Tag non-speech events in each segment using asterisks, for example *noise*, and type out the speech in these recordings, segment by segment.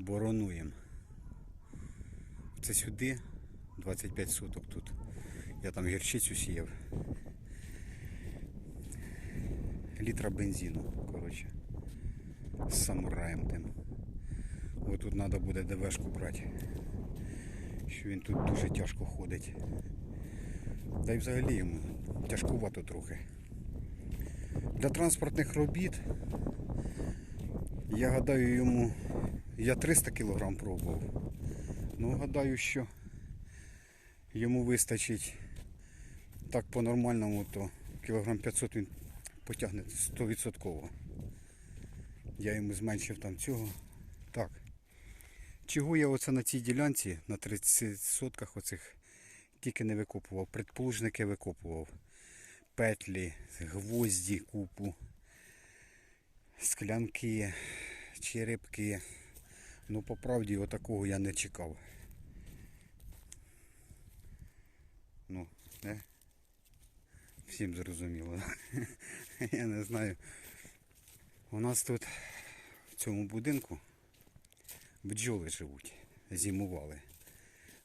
боронуємо. Це сюди 25 соток тут. Я там гірчицю сіяв. Літра бензину, коротше. З самураєм тим. Ось тут треба буде ДВшку брати. Що він тут дуже тяжко ходить. Та й взагалі йому тяжкувато трохи. Для транспортних робіт я гадаю йому. Я 300 кг пробував. Ну, гадаю, що йому вистачить так по-нормальному, то кілограм 500 він потягне 100%. Я йому зменшив там цього. Так. Чого я оце на цій ділянці, на 30 сотках оцих, тільки не викопував. Предполужники викопував. Петлі, гвозді, купу, склянки, черепки. Ну, по правді, отакого я не чекав. Ну, не? Всім зрозуміло. *laughs* Я не знаю. У нас тут в цьому будинку бджоли живуть, зимували.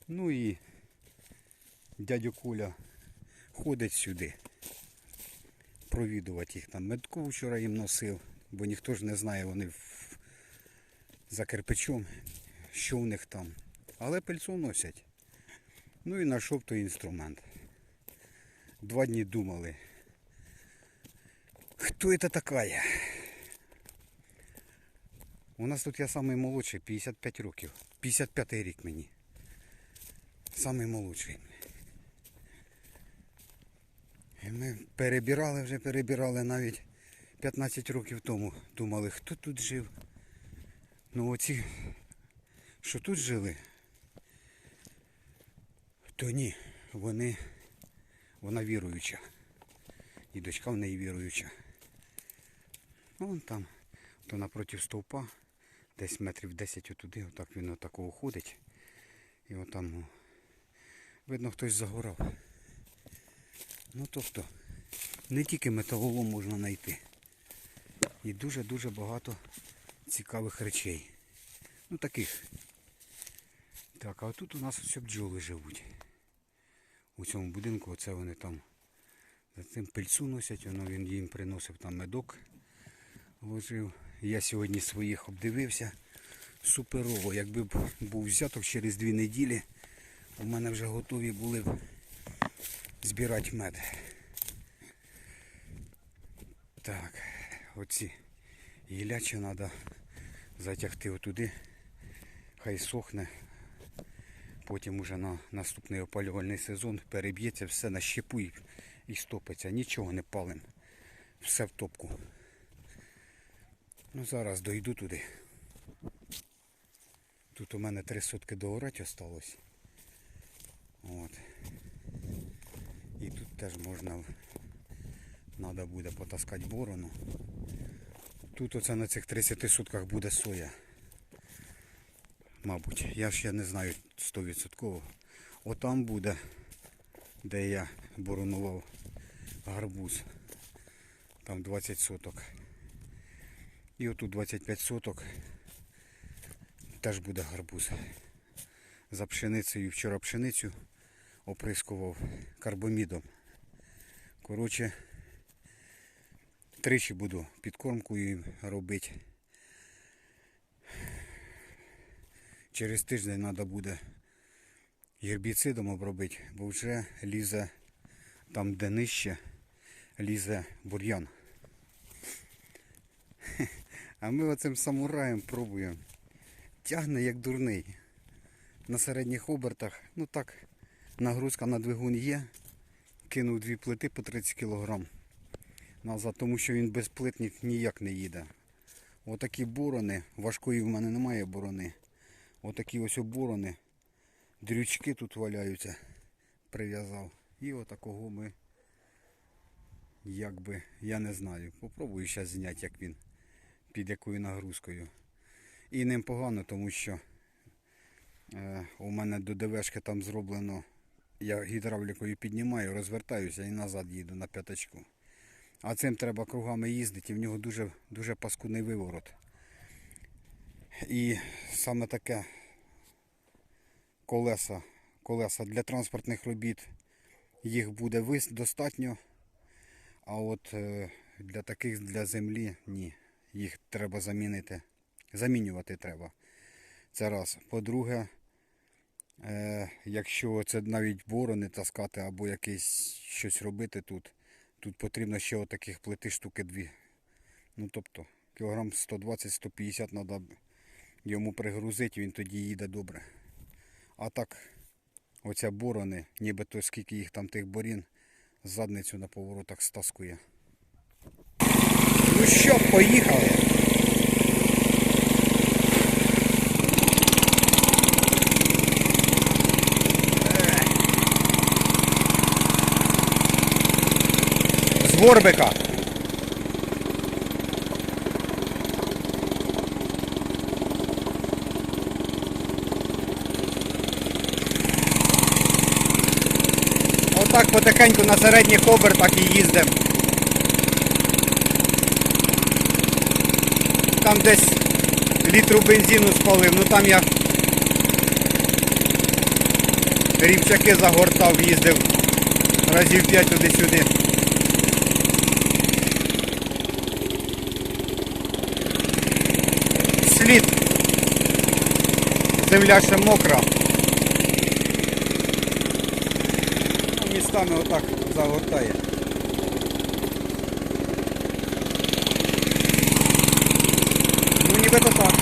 Ну і дядю Коля ходить сюди провідувати їх там. Медку вчора їм носив, бо ніхто ж не знає, вони в... за кирпичом, що в них там. Але пильцу носять. Ну і знайшов той інструмент. Два дні думали. Хто це така? У нас тут я самий молодший, 55 років. 55 рік мені. Самий молодший. І ми перебирали вже, перебирали навіть 15 років тому. Думали, хто тут жив. Ну оці, що тут жили, то ні, вони, вона віруюча. І дочка в неї віруюча. Ну, вон там, то напроти стовпа, десь метрів 10 отуди, отак він отакого ходить. І отам, видно, хтось загорав. Ну тобто, не тільки металолом можна знайти. І дуже-дуже багато цікавих речей. Ну таких. Так, а тут у нас все бджоли живуть. У цьому будинку оце вони там за цим пильцу носять, воно він їм приносив там медок. Ложив. Я сьогодні своїх обдивився. Суперово. Якби був взяток через дві неділі, у мене вже готові були б збирати мед. Так, оці гілячі треба затягти отуди. Хай сохне. Потім уже на наступний опалювальний сезон переб'ється все на щепу і, стопиться. Нічого не палим. Все в топку. Ну зараз дойду туди. Тут у мене три сотки догорати осталось. От. І тут теж можна треба буде потаскати борону. Тут оце на цих 30 сутках буде соя. Мабуть, я я не знаю 100%. Отам буде, де я боронував гарбуз. Там 20 соток. І отут 25 соток теж буде гарбуз. За пшеницею вчора пшеницю оприскував карбомідом. Коротше, тричі буду підкормкою робити. Через тиждень треба буде гербіцидом обробити, бо вже лізе там, де нижче, лізе бур'ян. *laughs* А ми оцим самураєм пробуємо. Тягне як дурний. На середніх обертах, ну так, нагрузка на двигун є. Кинув дві плити по 30 кг назад, тому що він без плит ні- ніяк не їде. Отакі борони, важкої в мене немає борони. Отакі ось оборони, дрючки тут валяються, прив'язав. І отакого ми, якби, я не знаю. Попробую зараз зняти, як він, під якою нагрузкою. І ним погано, тому що е, у мене до ДВшки там зроблено, я гідравлікою піднімаю, розвертаюся і назад їду на п'ятачку. А цим треба кругами їздити, і в нього дуже, дуже паскудний виворот. І саме таке колеса, колеса для транспортних робіт їх буде достатньо. А от е, для таких для землі ні. Їх треба замінити. Замінювати треба. Це раз. По-друге, е, якщо це навіть борони таскати або якесь щось робити тут, тут потрібно ще отаких плити штуки дві. Ну тобто кілограм 120-150 треба йому пригрузити, він тоді їде добре. А так, оця борони, нібито скільки їх там тих борін, задницю на поворотах стаскує. Ну що, поїхали. З горбика. Отак потихеньку на середніх обертах і їздимо. Там десь літру бензину спалив, ну там я рівчаки загортав, їздив разів 5 туди-сюди. Слід. Земля ще мокра. Містами отак загортає. Ну нібито так.